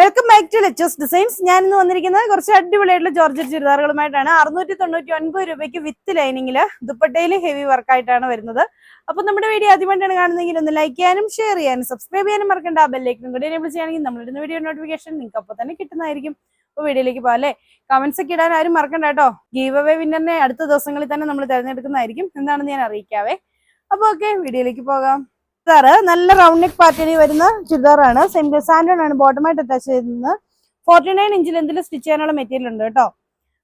Welcome back to ലെച്ചോസ് designs ഞാൻ ഇന്ന് വന്നിരിക്കുന്നത് കുറച്ച് അടിപൊളിയായിട്ടുള്ള ജോർജറ്റ് ചുരിദാറുകളുമായിട്ടാണ്. അറുന്നൂറ്റി തൊണ്ണൂറ്റി ഒൻപത് രൂപയ്ക്ക് വിത്ത് ലൈനിങ്ങിൽ ദുപ്പട്ടയിൽ ഹെവി വർക്കായിട്ടാണ് വരുന്നത്. അപ്പൊ നമ്മുടെ വീഡിയോ ആദ്യമായിട്ടാണ് കാണുന്നതെങ്കിൽ ഒന്ന് ലൈക്ക് ചെയ്യാനും ഷെയർ ചെയ്യാനും സബ്സ്ക്രൈബ് ചെയ്യാനും മറക്കേണ്ട. ആ ബെല്ലേക്കും കൂടി എനേബിൾ ചെയ്യുകയാണെങ്കിൽ നമ്മളിടുന്ന വീഡിയോ നോട്ടിഫിക്കേഷൻ നിങ്ങൾക്ക് അപ്പോൾ തന്നെ കിട്ടുന്നതായിരിക്കും. അപ്പോൾ വീഡിയോയിലേക്ക് പോകാം അല്ലേ? കമന്റ്സ് ഒക്കെ ഇടാൻ ആരും മറക്കണ്ട കേട്ടോ. ഗീവ് അവേ വിന്നറിനെ അടുത്ത ദിവസങ്ങളിൽ തന്നെ നമ്മൾ തിരഞ്ഞെടുക്കുന്നതായിരിക്കും. എന്താണെന്ന് ഞാൻ അറിയിക്കാവേ. അപ്പോൾ ഓക്കെ വീഡിയോയിലേക്ക് പോകാം. ചുരിദാറ്. നല്ല റൗണ്ട് നെക്ക് പാറ്റേണിൽ വരുന്ന ചുരിദാറാണ്. സെമി സാൻഡേഡ് ആണ് ബോട്ടമായിട്ട് അറ്റാച്ച് ചെയ്തിരുന്നത് ഫോർട്ടി നയൻ ഇഞ്ച് ലെന്തിൽ സ്റ്റിച്ച് ചെയ്യാനുള്ള മെറ്റീരിയൽ ഉണ്ട് കേട്ടോ.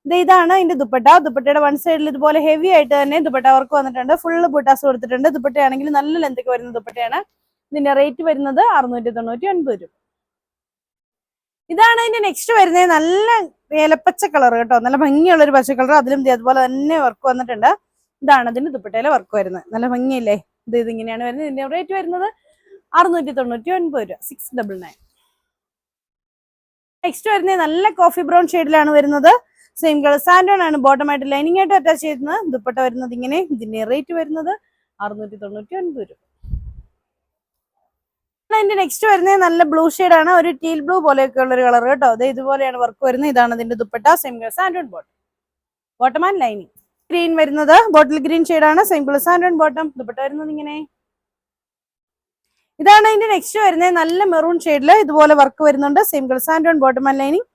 ഇത് ഇതാണ് ഇതിന്റെ ദുപ്പട്ട. ദുപ്പട്ടയുടെ വൺ സൈഡിൽ ഇതുപോലെ ഹെവി ആയിട്ട് തന്നെ ദുപ്പട്ട വർക്ക് വന്നിട്ടുണ്ട്. ഫുള്ള് ബുട്ടാസ് കൊടുത്തിട്ടുണ്ട്. ദുപ്പട്ടയാണെങ്കിൽ നല്ല ലെന്തൊക്കെ വരുന്ന ദുപ്പട്ടയാണ്. ഇതിന്റെ റേറ്റ് വരുന്നത് അറുന്നൂറ്റി തൊണ്ണൂറ്റി ഒൻപത് രൂപ. ഇതാണ് ഇതിന്റെ നെക്സ്റ്റ് വരുന്നത്. നല്ല ഏലപ്പച്ച കളർ കേട്ടോ. നല്ല ഭംഗിയുള്ള ഒരു പച്ച കളർ അതിലും അതുപോലെ തന്നെ വർക്ക് വന്നിട്ടുണ്ട്. ഇതാണ് ഇതിന്റെ ദുപ്പട്ടയിലെ വർക്ക് വരുന്നത്. നല്ല ഭംഗിയില്ലേ? ഇത് ഇതിങ്ങനെയാണ് വരുന്നത്. ഇതിന്റെ റേറ്റ് വരുന്നത് അറുന്നൂറ്റി തൊണ്ണൂറ്റി ഒൻപത് രൂപ സിക്സ് ഡബിൾ നയൻ നെക്സ്റ്റ് വരുന്നത് നല്ല കോഫി ബ്രൗൺ ഷെയ്ഡിലാണ് വരുന്നത്. സെയിം കളർ സാൻഡോൺ ആണ്. ബോട്ടം ആയിട്ട് ലൈനിങ് ആയിട്ട് അറ്റാച്ച് ചെയ്യുന്നത് ദുപ്പട്ട വരുന്നത് ഇങ്ങനെ ഇതിന്റെ റേറ്റ് വരുന്നത് അറുന്നൂറ്റി തൊണ്ണൂറ്റി ഒൻപത് രൂപ അതിന്റെ നെക്സ്റ്റ് വരുന്നത് നല്ല ബ്ലൂ ആണ്. ഒരു ടീൽ ബ്ലൂ പോലെയൊക്കെ ഉള്ള ഒരു കളർ കേട്ടോ. അതെ ഇതുപോലെയാണ് വർക്ക് വരുന്നത്. ഇതാണ് ഇതിന്റെ dupatta same colour santoon bottom bottom and lining green വരുന്നത്. ബോട്ടിൽ ഗ്രീൻ ആണ്. Same colour and bottom dupatta വരുന്നത് ഇങ്ങനെ. ഇതാണ് അതിന്റെ നെക്സ്റ്റ് വരുന്നത്. നല്ല മെറൂൺ ഷെയ്ഡിൽ ഇതുപോലെ വർക്ക് വരുന്നുണ്ട്. Same santoon and bottom and lining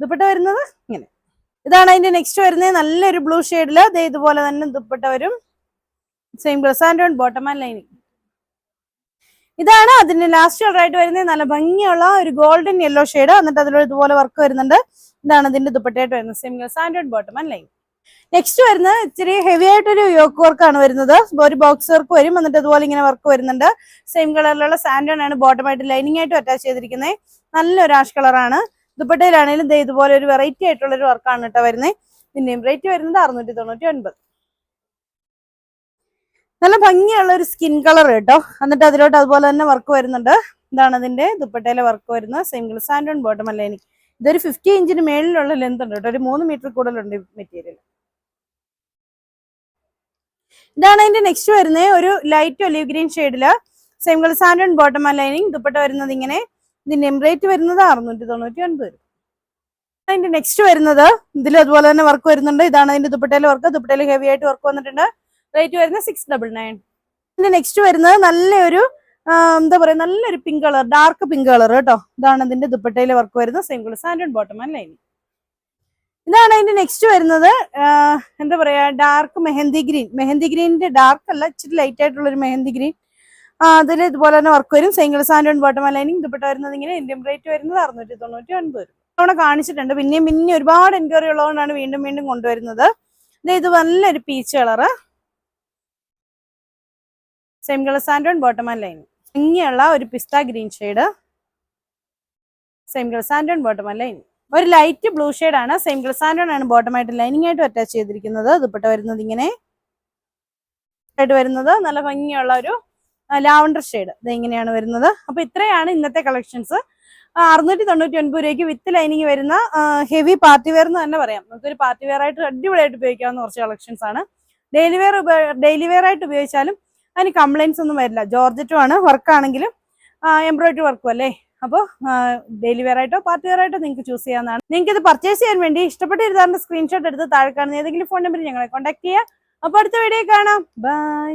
dupatta വരുന്നത് ഇങ്ങനെ. ഇതാണ് അതിന്റെ നെക്സ്റ്റ് വരുന്നത്. നല്ലൊരു ബ്ലൂ ഷെയ്ഡിൽ ഇതുപോലെ തന്നെ ദുപ്പട്ട വരും. Same santoon and bottom and lining ഇതാണ് അതിന്റെ ലാസ്റ്റ് കളർ ആയിട്ട് വരുന്നത്. നല്ല ഭംഗിയുള്ള ഒരു ഗോൾഡൻ യെല്ലോ ഷെയ്ഡ് എന്നിട്ട് അതിലൂടെ ഇതുപോലെ വർക്ക് വരുന്നുണ്ട്. ഇതാണ് ഇതിന്റെ ദുപ്പട്ടയായിട്ട് വരുന്നത്. Same colour and bottom and lining next വരുന്നത് ഇച്ചിരി ഹെവി ആയിട്ടൊരു യോക്ക് വർക്കാണ് വരുന്നത്. ഒരു ബോക്സ് വർക്ക് വരും എന്നിട്ട് അതുപോലെ ഇങ്ങനെ വർക്ക് വരുന്നുണ്ട്. സെയിം കളറിലുള്ള സാൻഡോൺ ആണ് ബോട്ടം ആയിട്ട് ലൈനിങ് ആയിട്ട് അറ്റാച്ച് ചെയ്തിരിക്കുന്നത് നല്ലൊരു ആഷ് കളറാണ് ദുപ്പട്ടയിലാണെങ്കിലും ദേ ഇതുപോലെ ഒരു വെറൈറ്റി ആയിട്ടുള്ള ഒരു വർക്കാണ് കേട്ടോ വരുന്നത് ഇതിന്റെയും റേറ്റ് വരുന്നത് അറുന്നൂറ്റി തൊണ്ണൂറ്റി ഒൻപത് നല്ല ഭംഗിയുള്ള ഒരു സ്കിൻ കളർ കേട്ടോ. എന്നിട്ട് അതിലോട്ട് അതുപോലെ തന്നെ വർക്ക് വരുന്നുണ്ട്. ഇതാണ് അതിന്റെ ദുപ്പട്ടയിലെ വർക്ക് വരുന്നത്. സെയിം സാൻഡോൺ ബോട്ടം അല്ല എനിക്ക്. ഇതൊരു ഫിഫ്റ്റി ഇഞ്ചിന് മേളിലുള്ള ലെന്ത് ഉണ്ട് കേട്ടോ. ഒരു മൂന്ന് മീറ്റർ കൂടുതലുണ്ട് മെറ്റീരിയൽ ഇതാണ് അതിന്റെ നെക്സ്റ്റ് വരുന്നത് ഒരു ലൈറ്റ് ഒലിവ് ഗ്രീൻ ഷെയ്ഡിൽ same colour santoon and bottom lining dupatta വരുന്നത് ഇങ്ങനെ. ഇതിന്റെ എംബ്രേറ്റ് വരുന്നത് അറുന്നൂറ്റി തൊണ്ണൂറ്റി ഒൻപത് രൂപ. അതിന്റെ നെക്സ്റ്റ് വരുന്നത് ഇതിൽ അതുപോലെ തന്നെ വർക്ക് വരുന്നുണ്ട്. ഇതാണ് അതിന്റെ ദുപ്പട്ടയിലെ വർക്ക് ദുപ്പട്ടയിൽ ഹെവി ആയിട്ട് വർക്ക് വന്നിട്ടുണ്ട്. റേറ്റ് വരുന്നത് സിക്സ് ഡബിൾ നയൻ ഇതിന്റെ നെക്സ്റ്റ് വരുന്നത് നല്ലൊരു ആ, എന്താ പറയാ നല്ലൊരു pink colour dark pink colour കേട്ടോ. ഇതാണ് ഇതിന്റെ ദുപ്പട്ടയിലെ വർക്ക് വരുന്നത്. Same colour santoon bottom and lining ഇതാണ് അതിന്റെ നെക്സ്റ്റ് വരുന്നത്. എന്താ പറയാ ഡാർക്ക് മെഹന്തി ഗ്രീൻ. മെഹന്തി ഗ്രീനിന്റെ ഡാർക്ക് അല്ല ഇച്ചിരി ലൈറ്റ് ആയിട്ടുള്ള ഒരു മെഹന്തി ഗ്രീൻ. അതിൽ ഇതുപോലെ തന്നെ വർക്ക് വരും. Single santoon bottom lining dupatta വരുന്നത് ഇങ്ങനെ ഇന്ത്യൻ റേറ്റ് വരുന്നത് അറുന്നൂറ്റി തൊണ്ണൂറ്റി ഒൻപത് തവണ കാണിച്ചിട്ടുണ്ട്. പിന്നെയും പിന്നെ ഒരുപാട് എൻക്വയറി ഉള്ളതുകൊണ്ടാണ് വീണ്ടും വീണ്ടും കൊണ്ടുവരുന്നത്. ഇത് നല്ലൊരു peach colour same colour santoon bottom line ഭംഗിയുള്ള ഒരു pista green shade. Same colour santoon bottom line ഒരു ലൈറ്റ് ബ്ലൂ ആണ്. സെയിം കളർ സാൻഡോൺ ആണ് ബോട്ടം ആയിട്ട് ലൈനിങ് ആയിട്ട് അറ്റാച്ച് ചെയ്തിരിക്കുന്നത്. ദുപ്പട്ട വരുന്നത് ഇങ്ങനെ. ആയിട്ട് വരുന്നത് നല്ല ഭംഗിയുള്ള ഒരു ലാവണ്ടർ ഷെയ്ഡ് ഇത് ഇങ്ങനെയാണ് വരുന്നത്. അപ്പൊ ഇത്രയാണ് ഇന്നത്തെ കളക്ഷൻസ് അറുന്നൂറ്റി തൊണ്ണൂറ്റി ഒൻപത് രൂപയ്ക്ക് വിത്ത് ലൈനിങ് വരുന്ന ഹെവി പാർട്ടി വെയർ എന്ന് തന്നെ പറയാം. നമുക്കൊരു പാർട്ടി വെയർ ആയിട്ട് അടിപൊളിയായിട്ട് ഉപയോഗിക്കാവുന്ന കുറച്ച് കളക്ഷൻസ് ആണ്. ഡെയിലി വെയർ ഡെയിലി വെയർ ആയിട്ട് ഉപയോഗിച്ചാലും അതിന് കംപ്ലൈൻസ് ഒന്നും വരില്ല. ജോർജറ്റും ആണ് വർക്ക് ആണെങ്കിലും എംബ്രോയിഡറി വർക്കും അല്ലേ? അപ്പോൾ ഡെയിലി വെയർ ആയിട്ടോ പാർട്ടി വെയർ ആയിട്ടോ നിങ്ങൾക്ക് ചൂസ് ചെയ്യാവുന്നതാണ്. നിങ്ങൾക്ക് ഇത് പർച്ചേസ് ചെയ്യാൻ വേണ്ടി ഇഷ്ടപ്പെട്ട ഇരുതാറിന്റെ സ്ക്രീൻഷോട്ട് എടുത്ത് താഴെ കാണുന്ന ഏതെങ്കിലും ഫോൺ നമ്പറിൽ ഞങ്ങളെ കോൺടാക്ട് ചെയ്യുക. അപ്പോൾ അടുത്ത വീഡിയോ കാണാം. ബൈ